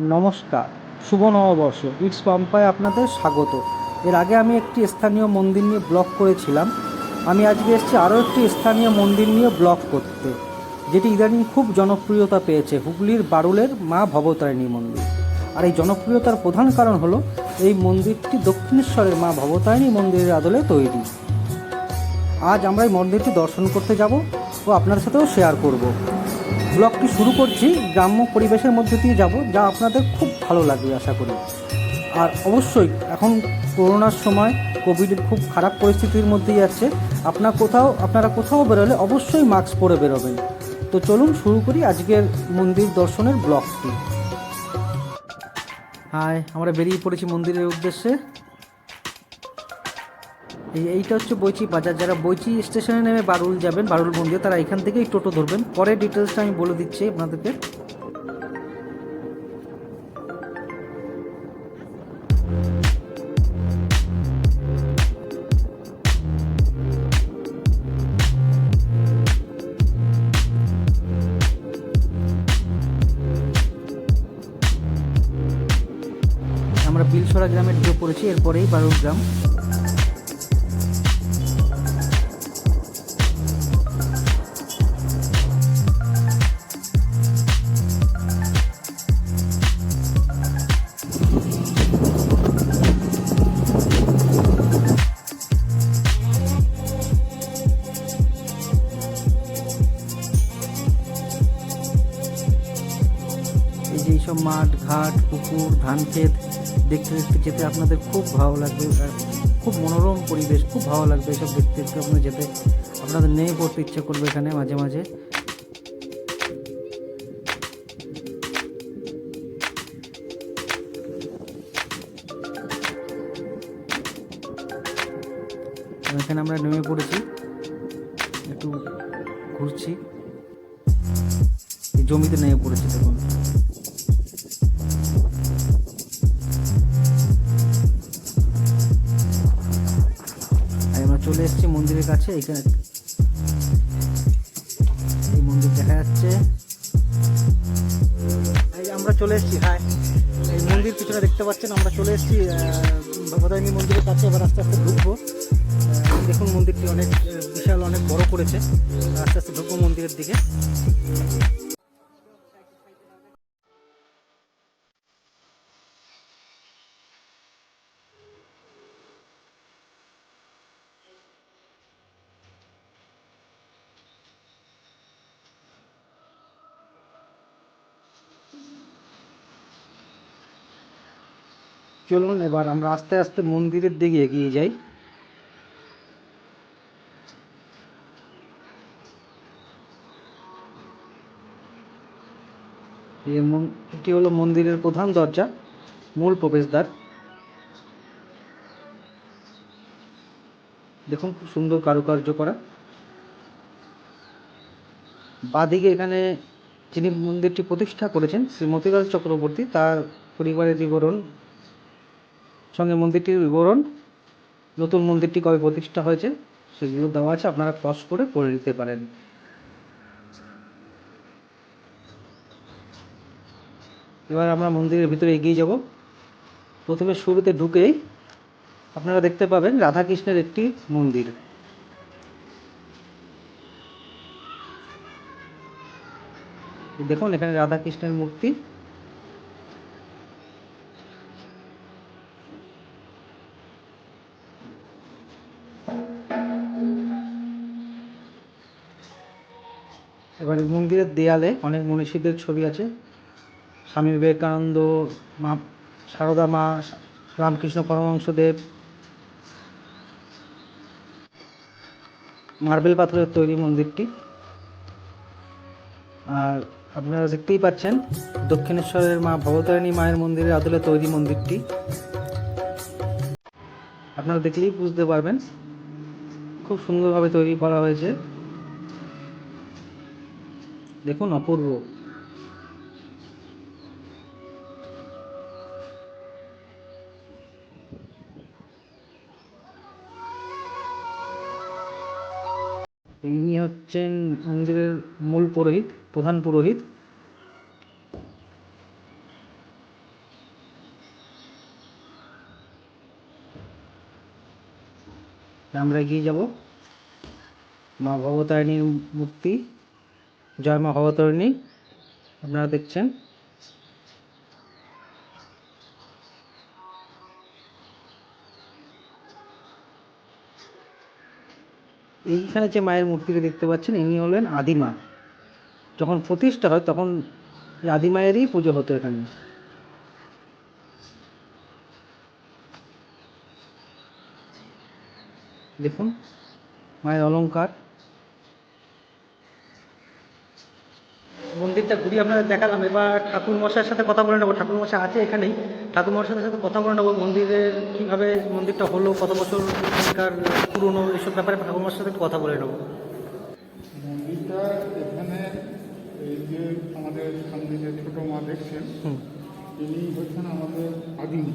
নমস্কার, শুভ নববর্ষ। ইটস পাম্পায় আপনাদের স্বাগত। এর আগে আমি একটি স্থানীয় মন্দির নিয়ে ব্লগ করেছিলাম। আমি আজকে এসেছি আরও একটি স্থানীয় মন্দির নিয়ে ব্লগ করতে, যেটি ইদানিং খুব জনপ্রিয়তা পেয়েছে, হুগলির বারুলের মা ভবতারিণী মন্দির। আর এই জনপ্রিয়তার প্রধান কারণ হলো, এই মন্দিরটি দক্ষিণেশ্বরের মা ভবতারিণী মন্দিরের আদলে তৈরি। আজ আমরা এই মন্দিরটি দর্শন করতে যাব ও আপনার সাথেও শেয়ার করব। ব্লগটি শুরু করছি, গ্রাম্য পরিবেশের মধ্যে দিয়ে যাব, যা আপনাদের খুব ভালো লাগবে আশা করি। আর অবশ্যই, এখন করোনার সময় কোভিডের খুব খারাপ পরিস্থিতির মধ্যেই যাচ্ছে আপনার কোথাও, আপনারা কোথাও বেরোলে অবশ্যই মাস্ক পরে বেরোবেন। তো চলুন শুরু করি আজকের মন্দির দর্শনের ব্লগটি। হাই, আমরা বেরিয়ে পড়েছি মন্দিরের উদ্দেশ্যে। এইটা হচ্ছে বইচি বাজার। যারা বইচি স্টেশনে নেমে বারুল যাবেন, বারুল মন্দির, তারা এখান থেকেই টোটো ধরবেন। পরে ডিটেলসটা আমি বলে দিচ্ছি আপনাদেরকে। আমরা বিলসরা গ্রামে ঢুকে পড়েছি, এরপরেই বারুল গ্রাম। মাঠ, ঘাট, পুকুর, ধান ক্ষেত দেখতে দেখতে যেতে আপনাদের খুব ভালো লাগবে। খুব মনোরম পরিবেশ, খুব ভালো লাগবে এসব দেখতে দেখতে আপনার যেতে। আপনাদের নেমে পড়তে ইচ্ছে করবে এখানে মাঝে মাঝে। এখানে আমরা নেমে পড়েছি। একটু ঘুরছি। জমিতে নেমে পড়েছি দেখুন। চলে এসেছি মন্দিরের কাছে, এখানে এই মন্দির দেখা যাচ্ছে। আমরা চলে এসেছি হ্যাঁ। এই মন্দির পিছনে দেখতে পাচ্ছেন, আমরা চলে এসেছি ভগবানী মন্দিরের কাছে, এবার আস্তে আস্তে ঢুকবো। দেখুন মন্দিরটি অনেক বিশাল, অনেক বড় করেছে। আস্তে আস্তে ঢুকবো মন্দিরের দিকে। চলুন, এবার আমরা আস্তে আস্তে মন্দিরের দিকে এগিয়ে যাই। এটি হলো মন্দিরের প্রধান দরজা, মূল প্রবেশদ্বার। দেখুন, খুব সুন্দর কারুকার্য করা। বাদিকে এখানে যিনি মন্দিরটি প্রতিষ্ঠা করেছেন শ্রী মতিলাল চক্রবর্তী, তার পরিবারের বিবরণ সঙ্গে মন্দিরটির বিবরণ, নতুন মন্দিরটি কবে প্রতিষ্ঠা হয়েছে সেগুলো দেওয়া আছে, আপনারা ক্রস করে পড়ে নিতে পারেন। এবার আমরা মন্দিরের ভিতরে এগিয়ে যাব। প্রথমে শুরুতে ঢুকেই আপনারা দেখতে পাবেন রাধাকৃষ্ণের একটি মন্দির। দেখুন, এখানে রাধাকৃষ্ণের মূর্তি। এবার মন্দিরের দেয়ালে অনেক মনীষীদের ছবি আছে। স্বামী বিবেকানন্দ, মা সারদা মা, রামকৃষ্ণ পরমহংসদেব, মার্বেল পাথরের তৈরি মন্দিরটি। আর আপনারা দেখতেই পাচ্ছেন, দক্ষিণেশ্বরের মা ভবতারিণী মায়ের মন্দিরের আদলে তৈরি মন্দিরটি। আপনারা দেখলেই বুঝতে পারবেন, খুব সুন্দরভাবে তৈরি করা হয়েছে। দেখুন, অপূর্ব। ইনি হচ্ছেন মন্দিরের মূল পুরোহিত, প্রধান পুরোহিত। আমরা এগিয়ে যাব। মা ভবতারিণীর মূর্তি। জয় মা ভবতারিণী। আপনারা দেখছেন। এইখানে যে মায়ের মূর্তিটি দেখতে পাচ্ছেন, ইনি হলেন আদিমা যখন প্রতিষ্ঠা হয়, তখন আদিমায়েরই পুজো হতো এখানে। দেখুন, মায়ের অলংকার। মন্দিরটা ঘুরিয়ে আপনারা দেখালাম। এবার ঠাকুর মশাইয়ের সাথে কথা বলে নেব। ঠাকুর মশাই আছে এখানেই। ঠাকুর মশাইয়ের সাথে কথা বলে নেব মন্দিরের কীভাবে মন্দিরটা হলো কত বছর এখানকার পুরনো এইসব ব্যাপারে ঠাকুর মশাইয়ের সাথে কথা বলে নেব। মন্দিরটা এখানে এই যে আমাদের সামনে যে ছোটো মা দেখছেন ইনি হচ্ছেন আমাদের আদিম।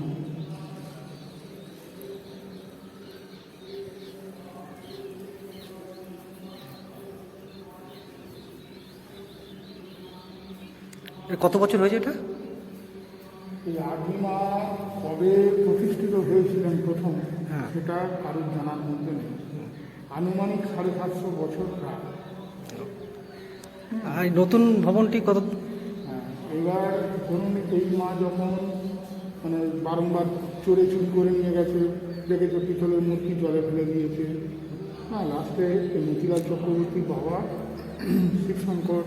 কত বছর হয়েছে এটা? এই আদিমা কবে প্রতিষ্ঠিত হয়েছিলেন প্রথম হ্যাঁ। সেটা কারোর জানার মধ্যে নেই। আনুমানিক সাড়ে সাতশো বছর প্রায়। আর নতুন ভবনটি কত? হ্যাঁ, এবার ধরুন এই মা যখন মানে বারংবার চোরে চুরি করে নিয়ে গেছে দেখেছে পিতলের মূর্তি জলে ফেলে দিয়েছে। হ্যাঁ লাস্টে মতিলাল চক্রবর্তী বাবা শিবশঙ্কর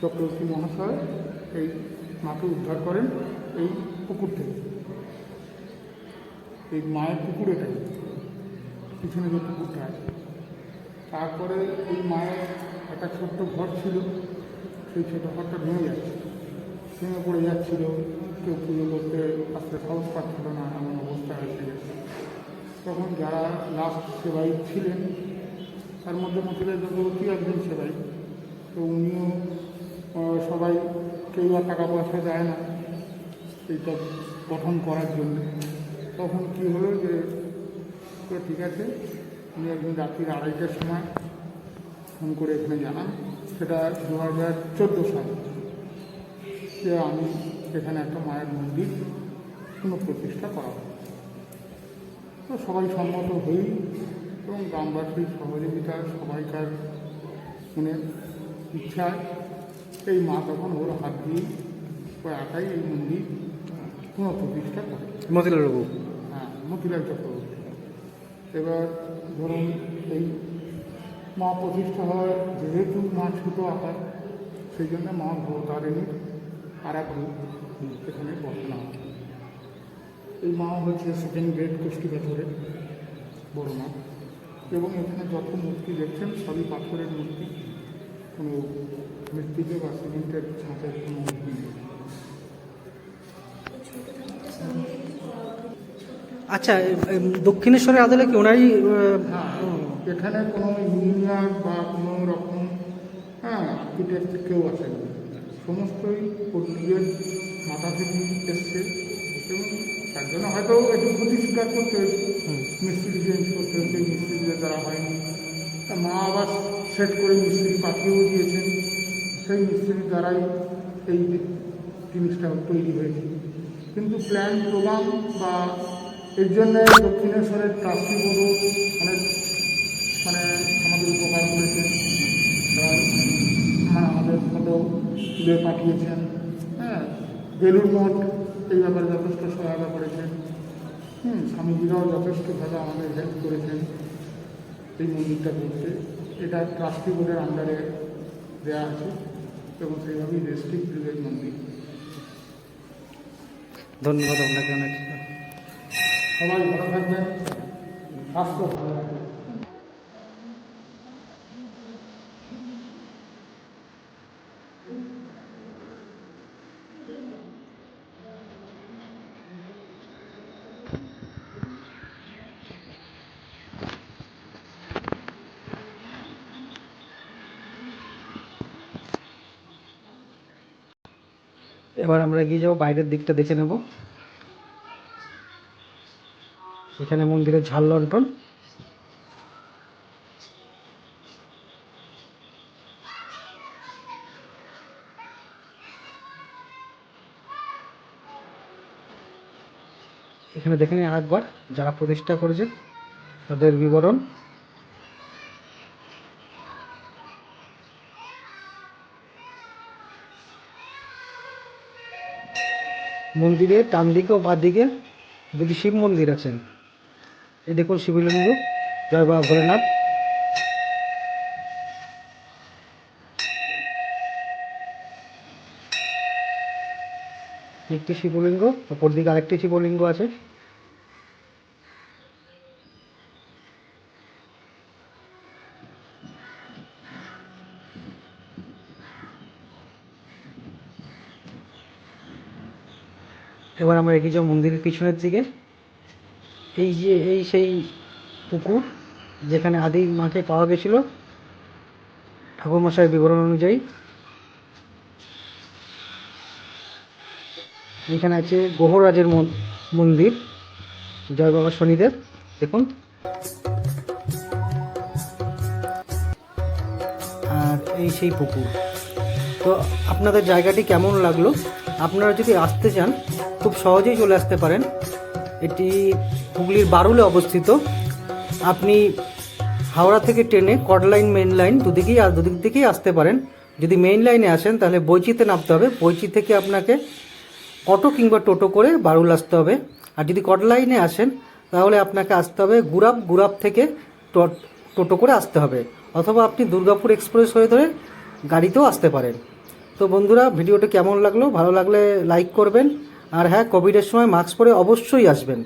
চক্রবর্তী মহাশয় এই মাকে উদ্ধার করেন এই পুকুর থেকে। এই মায়ের পুকুর পিছনে যে পুকুরটা। তারপরে এই মায়ের একটা ছোট্ট ঘর ছিল, সেই ছোটো ঘরটা ভেঙে যাচ্ছে, ভেঙে পড়ে যাচ্ছিল। কেউ পুজো করতে আসতে সাহস পাচ্ছিল না, এমন অবস্থা হয়েছিল তখন যারা লাস্ট সেবাই ছিলেন, তার মধ্যে মতিলাল চক্রবর্তী একজন সেবাই তো উনিও সবাই কেউ আর টাকা পয়সা দেয় না। এইটা গঠন করার জন্য। তখন কী হলো যে ঠিক আছে উনি একদিন রাত্রির আড়াইটার সময় ফোন করে এখানে জানান সেটা দু হাজার চোদ্দ সাল। যে আমি এখানে একটা মায়ের মন্দির পুনঃপ্রতিষ্ঠা করা হবে। তো সবাই সম্মত হই এবং গ্রামবাসীর সহযোগিতা, সবাইকার মানে ইচ্ছায় এই মা তখন ওর হাত দিয়ে ও একাই এই মন্দির পুনঃপ্রতিষ্ঠা করে। মতিলাল বাবু? হ্যাঁ মতিলাল চক্রবর্তী। এবার ধরুন এই মা প্রতিষ্ঠা হয় যেহেতু মা ছোটো আকার সেই জন্য মা ভবতারিণীর আর এক রূপ এখানে হয়। এই মা হচ্ছে সেকেন্ড গ্রেড কুষ্টি পাথরের বড় মা। এবং এখানে যত মূর্তি দেখছেন সবই পাথরের মূর্তি। কোনো মৃত্তিকে বা সিমেন্টের ছাঁচের কোনো মূর্তি নেই। আচ্ছা দক্ষিণেশ্বরের আদলে কি ওনারই এখানে কোনো ইঞ্জিনিয়ার বা কোনো রকম হ্যাঁ আর্কিটেক্ট কেউ আসেনি সমস্তই নিজের মাথা থেকে এসছে। এবং তার জন্য হয়তো একটু ক্ষতি স্বীকার করতে হয়েছে। মিস্ত্রি চেঞ্জ করতে হয়েছে মিস্ত্রিদের দ্বারা হয়নি। মা আবার সেট করে মিস্ত্রি পাঠিয়েও দিয়েছেন। সেই মিস্ত্রির দ্বারাই এই জিনিসটা তৈরি হয়েছে। কিন্তু প্ল্যান প্রোগ্রাম বা এর জন্য দক্ষিণেশ্বরের ট্রাস্টি অনেক মানে আমাদের উপকার করেছেন মানে আমাদের মতো তুলে পাঠিয়েছেন। হ্যাঁ বেলুর মঠ এই ব্যাপারে যথেষ্ট সহায়তা করেছেন। হুম, স্বামীজিরাও যথেষ্টভাবে আমাদের হেল্প করেছেন। এই মন্দিরটা করতে। এটা ট্রাস্টি বোর্ডের আন্ডারে দেওয়া আছে এবং সেইভাবেই রেস্ট্রিক্ট যুগের মন্দির। ধন্যবাদ আপনাকে অনেক। সবাই ভালো থাকবেন স্বাস্থ্য ভালো। এবার আমরা এগিয়ে যাব, বাইরের দিকটা দেখে নেব। এখানে মন্দিরের ঝাল লন্ঠন এখানে দেখে আরেকবার, যারা প্রতিষ্ঠা করেছে তাদের বিবরণ। মন্দিরের ডান দিকে ও দিকে দুটি শিব মন্দির আছেন এই দেখুন শিবলিঙ্গ জয় বাবা ভোলেনাথ। একটি শিবলিঙ্গ অপর দিকে আরেকটি শিবলিঙ্গ আছে। এবার আমরা এগিয়ে যাব মন্দিরের পিছনের দিকে এই যে, এই সেই পুকুর যেখানে আদি মাকে পাওয়া গেছিল ঠাকুরমশাইয়ের বিবরণ অনুযায়ী। এখানে আছে গ্রহরাজের মন- মন্দির, জয় বাবা শনিদেব, দেখুন। আর এই সেই পুকুর। তো আপনাদের জায়গাটি কেমন লাগল? আপনারা যদি আসতে চান, খুব সহজেই চলে আসতে পারেন। এটি হুগলির বারুলে অবস্থিত। আপনি হাওড়া থেকে ট্রেনে কটলাইন মেন লাইন দুদিকেই দুদিক থেকেই আসতে পারেন। যদি মেইন লাইনে আসেন, তাহলে বইচিতে নামতে হবে। বইচি থেকে আপনাকে অটো কিংবা টোটো করে বারুল আসতে হবে। আর যদি কটলাইনে আসেন, তাহলে আপনাকে আসতে হবে গুরাব গুরাব থেকে টোটো করে আসতে হবে। অথবা আপনি দুর্গাপুর এক্সপ্রেস হয়ে ধরে গাড়িতেও আসতে পারেন। তো বন্ধুরা, ভিডিওটা কেমন লাগল? ভালো লাগলে লাইক করবেন। আর হ্যাঁ কোভিডের সময় মাস্ক পরে অবশ্যই আসবেন।